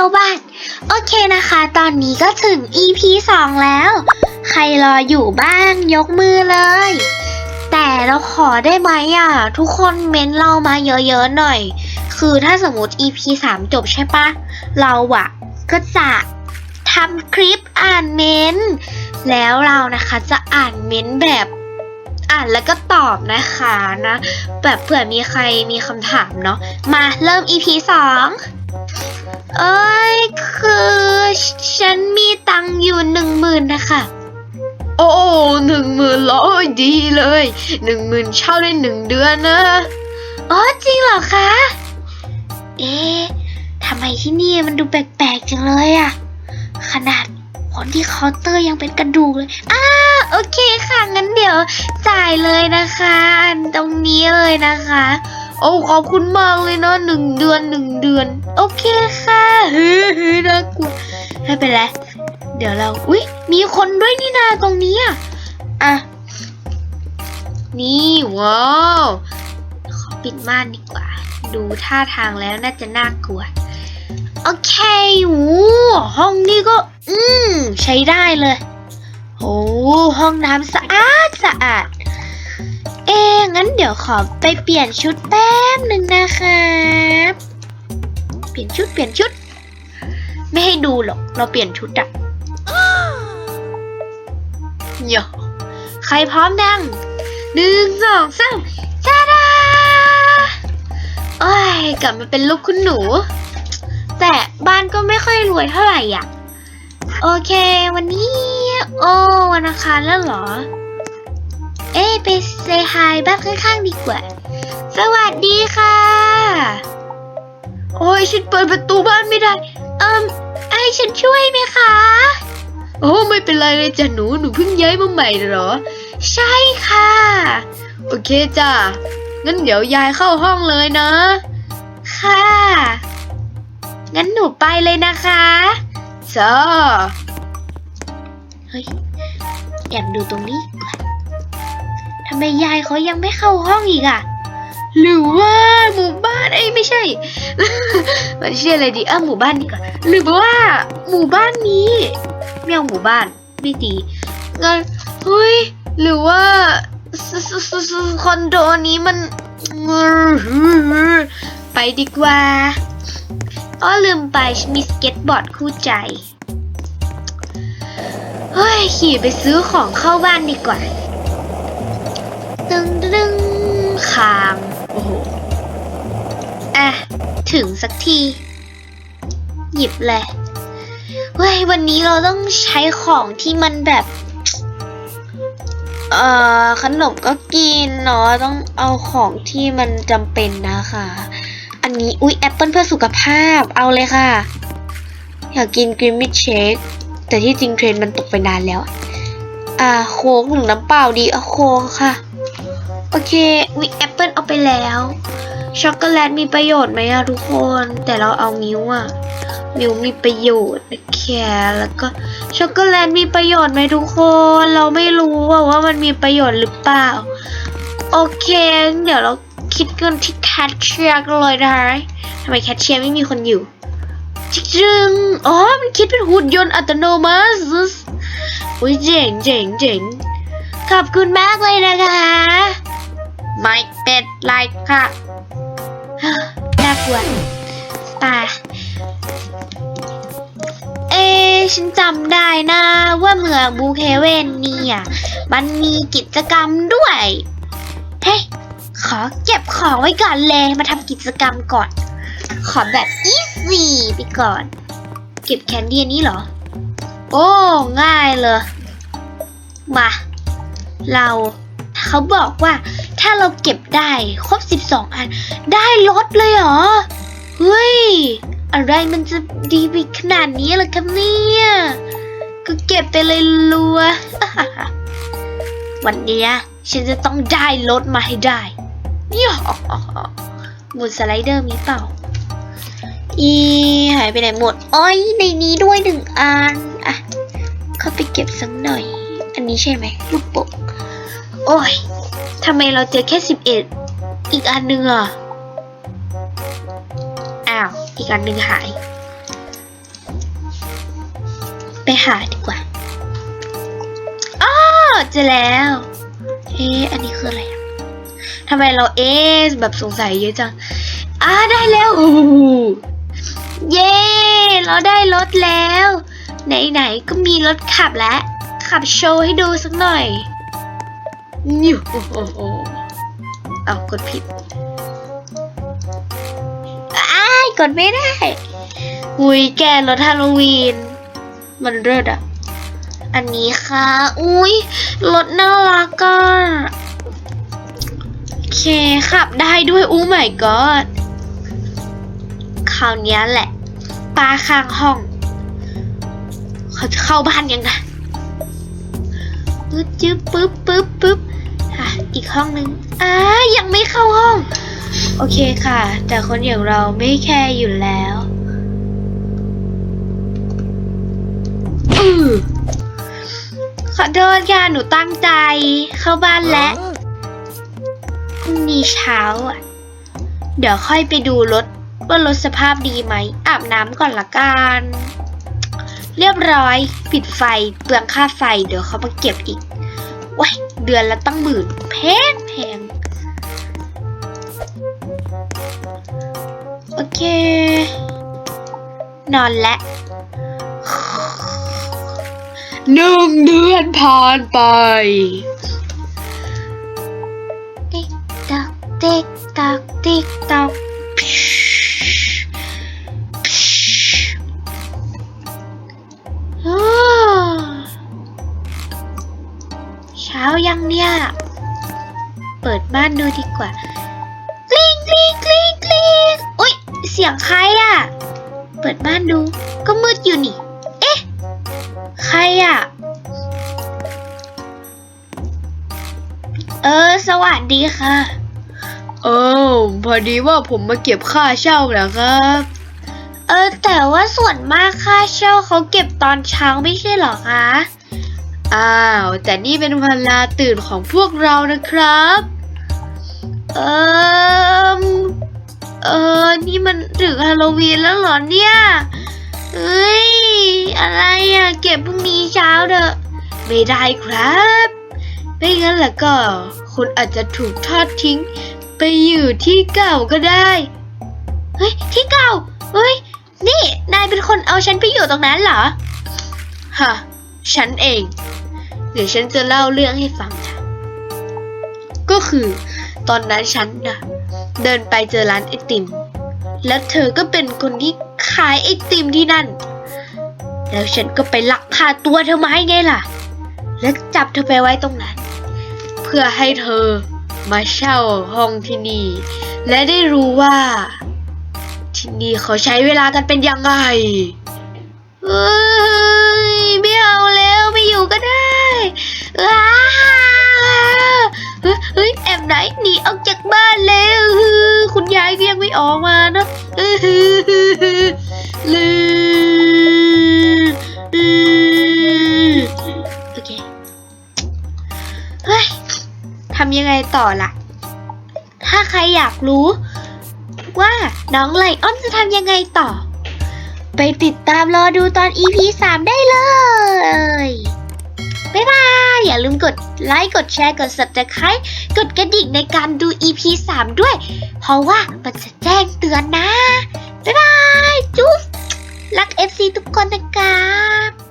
าบ้านโอเคนะคะ ตอนนี้ก็ถึง EP 2 แล้ว ใครรออยู่บ้างยกมือเลย แต่เราขอได้ไหมอะ ทุกคนเม้นเรามาเยอะๆหน่อย คือถ้าสมมติ EP 3 จบใช่ปะ เราอะก็จะทำคลิปอ่านเม้นต์แล้วเรานะคะจะอ่านเม้นต์แบบอ่านแล้วก็ตอบนะคะนะ แบบเผื่อมีใครมีคำถามเนาะมาเริ่ม EP 2 เอ้ย คือฉันมีตังค์อยู่หนึ่งหมื่นนะคะ โอ้หนึ่งหมื่นร้อยดีเลยหนึ่งหมื่นเช่าได้หนึ่งเดือนนะอ๋อจริงเหรอคะ เอ๊ะทำไมที่นี่มันดูแปลกๆจังเลยอะขนาดคนที่เคาน์เตอร์ยังเป็นกระดูกเลยอ้าโอเคค่ะงั้นเดี๋ยวจ่ายเลยนะคะอันตรงนี้เลยนะคะ โอ้ขอบคุณมากเลยเนะหนึ่งเดือนหนึ่งเดือน โอเคค่ะเฮ้ยน่ากลัวไม่เป็นไรเดี๋ยวเราอุ๊ยมีคนด้วยนี่นาตรงนี้อะอะนี่ว้าวขอปิดม่านดีกว่า ดูท่าทางแล้วน่าจะน่ากลัวโอเคโอ้ห้องนี้ก็ อืมใช้ได้เลยโอ้ห้องน้ำสะอาดสะอาด เอ๊งั้นเดี๋ยวขอไปเปลี่ยนชุดแป๊บหนึ่งนะครับ เปลี่ยนชุดเปลี่ยนชุด ไม่ให้ดูหรอก เราเปลี่ยนชุดอะเนาะใครพร้อมดังหนึ่งสองสามจ้าดาโอ้ยกลับมาเป็นลูกคุณหนู แต่บ้านก็ไม่ค่อยรวยเท่าไหร่อะ โอเค วันนี้ โอ้วันอังคารแล้วเหรอ เอ้ยไปเซฮายบ้านข้างๆดีกว่า สวัสดีค่ะ โอ้ยฉันเปิดประตูบ้านไม่ได้ เอิมไอ้ฉันช่วยไหมคะ โอ้ไม่เป็นไรเลยจ้ะหนูหนูเพิ่งย้ายมาใหม่เหรอ ใช่ค่ะ โอเคจ้ะงั้นเดี๋ยวยายเข้าห้องเลยนะ ค่ะ งั้นหนูไปเลยนะคะจ้าเฮ้ยแอบดูตรงนี้ก่อน ทำไมยายเขายังไม่เข้าห้องอีกอะหรือว่าหมู่บ้านไอ้ไม่ใช่ มันชื่ออะไรดีเออหมู่บ้านดีกว่าหรือว่า หมู่บ้านนี้ไม่เอาหมู่บ้านไม่ดีงั้นเฮ้ยหรือว่าคอนโดนี้มันไปดีกว่าอ้อลืมไปฉันมีสเก็ตบอร์ดคู่ใจเฮ้ยขี่ไปซื้อของเข้าบ้านดีกว่า ตึงตึงคางโอ้โหอะ ถึงสักที หยิบเลยเฮ้ยวันนี้เราต้องใช้ของที่มันแบบ เอ่อ ขนมก็กินเนาะต้องเอาของที่มันจำเป็นนะคะ อันนี้อุ๊ยแอปเปิลเพื่อสุขภาพเอาเลยค่ะ อยากกินกรีมมิชเชคแต่ที่จริงเทรนด์มันตกไปนานแล้ว อ่าโค้กหรือน้ำเปล่าดีอโค้กค่ะ โอเคอุ๊ยแอปเปิลเอาไปแล้ว ช็อกโกแลตมีประโยชน์ไหมอะทุกคน แต่เราเอามิ้วอะมิวมีประโยชน์แค่แล้วก็ช็อกโกแลตมีประโยชน์ไหมทุกคน เราไม่รู้อะว่ามันมีประโยชน์หรือเปล่า โอเค เดี๋ยวเราคิดกันที่แคชเชียร์กันเลยนะคะทำไมแคชเชียร์ไม่มีคนอยู่จึงอ๋อ มันคิดเป็นหุ่นยนต์อัตโนมัติอุ้ยเจ๋งเจ๋งเจ๋งขอบคุณมากเลยนะคะ ไม่เป็นไรค่ะน่ากลัวไป่าเอะฉันจำได้นะว่าเมืองบูเคเวนเนี่ยมันมีกิจกรรมด้วย เฮ้ย ขอเก็บของไว้ก่อนเลยมาทำกิจกรรมก่อน ขอแบบอีซี่ไปก่อน เก็บแคนดี้อันนี้เหรอ โอ้ ง่ายเลย มา เราเขาบอกว่า ถ้าเราเก็บได้ครบ 12 อัน ได้ลดเลยเหรอ เฮ้ย อะไรมันจะดีไปขนาดนี้ล่ะครับเนี่ย ก็เก็บไปเลยรัว วันเนี้ยฉันจะต้องได้รถมาให้ได้ย่อหมุนสไลเดอร์มีเปล่า อีหายไปไหนหมด อ้อยในนี้ด้วยหนึ่งอัน อะ เข้าไปเก็บสักหน่อย อันนี้ใช่ไหมลูกโป่งโอ้ย ทำไมเราเจอแค่สิบเอ็ดอีกอันหนึ่งอะ อ้าว อีกอันหนึ่งหาย ไปหาดีกว่าอ้อเจอแล้ว เอ๊ะอันนี้คืออะไรทำไมเราเอ๊ะแบบสงสัยเยอะจัง อ่าได้แล้วโอ้โหเย้ เราได้รถแล้ว ไหนๆก็มีรถขับแล้ว ขับโชว์ให้ดูสักหน่อย นิวโอ้โหเอากดผิดอ้ายกดไม่ได้อุ้ยแกรถฮาโลวีน มันเลิศอะอันนี้ค่ะ อุ้ยรถน่ารักอะโอเคขับได้ด้วยอู้ my god คราวนี้แหละปลาข้างห้อง เขาจะเข้าบ้านยังนะปึ๊บจึ๊บปึ๊บปึ๊บปึ๊บ อีกห้องนึงอ่ายังไม่เข้าห้อง โอเคค่ะ แต่คนอย่างเราไม่แคร์อยู่แล้วอือขอโทษค่ะหนูตั้งใจ เข้าบ้านแล้วพรุ่งนี้เช้าอะ เดี๋ยวค่อยไปดูรถว่ารถสภาพดีไหม อาบน้ำก่อนละกันเรียบร้อย ปิดไฟเปลืองค่าไฟ เดี๋ยวเขามาเก็บอีก เดือนละตั้งหมื่นแพงแพงโอเค นอนและหนึ่งเดือนผ่านไป ติ๊กตอกติ๊กตอกติ๊กตอก เช้ายังเนี่ย เปิดบ้านดูดีกว่ากลิ้งกลิ้งกลิ้งกลิ้งอุ๊ยเสียงใครอะเปิดบ้านดู ก็มืดอยู่นี่ เอ๊ะ ใครอะเออ สวัสดีค่ะ เออ พอดีว่าผมมาเก็บค่าเช่าแหละครับ เออ แต่ว่าส่วนมากค่าเช่าเขาเก็บตอนเช้าไม่ใช่เหรอคะ อ้าว แต่นี่เป็นเวลาตื่นของพวกเรานะครับ เออเออ นี่มันถึงฮาโลวีนแล้วเหรอเนี่ยเอ้ย อะไรอะเก็บพรุ่งนี้เช้าเถอะไม่ได้ครับ ไม่งั้นแล้วก็ คุณอาจจะถูกทอดทิ้ง ไปอยู่ที่เก่าก็ได้ เฮ้ย ที่เก่า เฮ้ย นี่ นายเป็นคนเอาฉันไปอยู่ตรงนั้นเหรอ ฮะ ฉันเอง เดี๋ยวฉันจะเล่าเรื่องให้ฟังนะก็คือตอนนั้นฉันนะเดินไปเจอร้านไอติม แล้วเธอก็เป็นคนที่ขายไอติมที่นั่น แล้วฉันก็ไปลักพาตัวเธอมาให้ไงล่ะ แล้วจับเธอไปไว้ตรงนั้น เพื่อให้เธอมาเช่าห้องที่นี่ และได้รู้ว่า ที่นี่เขาใช้เวลากันเป็นยังไงเอ้ยไม่เอาแล้วไม่อยู่ก็ได้ เฮ้ยเฮ้ยแอบไหนหนีออกจากบ้านแล้วคุณยายก็ยังไม่ออกมานะลืมโอเคเฮ้ยทำยังไงต่อล่ะ ถ้าใครอยากรู้ ว่าน้องไลออนจะทำยังไงต่อ ไปติดตามรอดูตอน EP 3 ได้เลย อย่าลืมกดไลค์ กดแชร์ กด subscribe กดกระดิ่งในการดู EP 3 ด้วย เพราะว่ามันจะแจ้งเตือนนะ บ๊ายบาย จุ๊บรัก FC ทุกคนนะครับ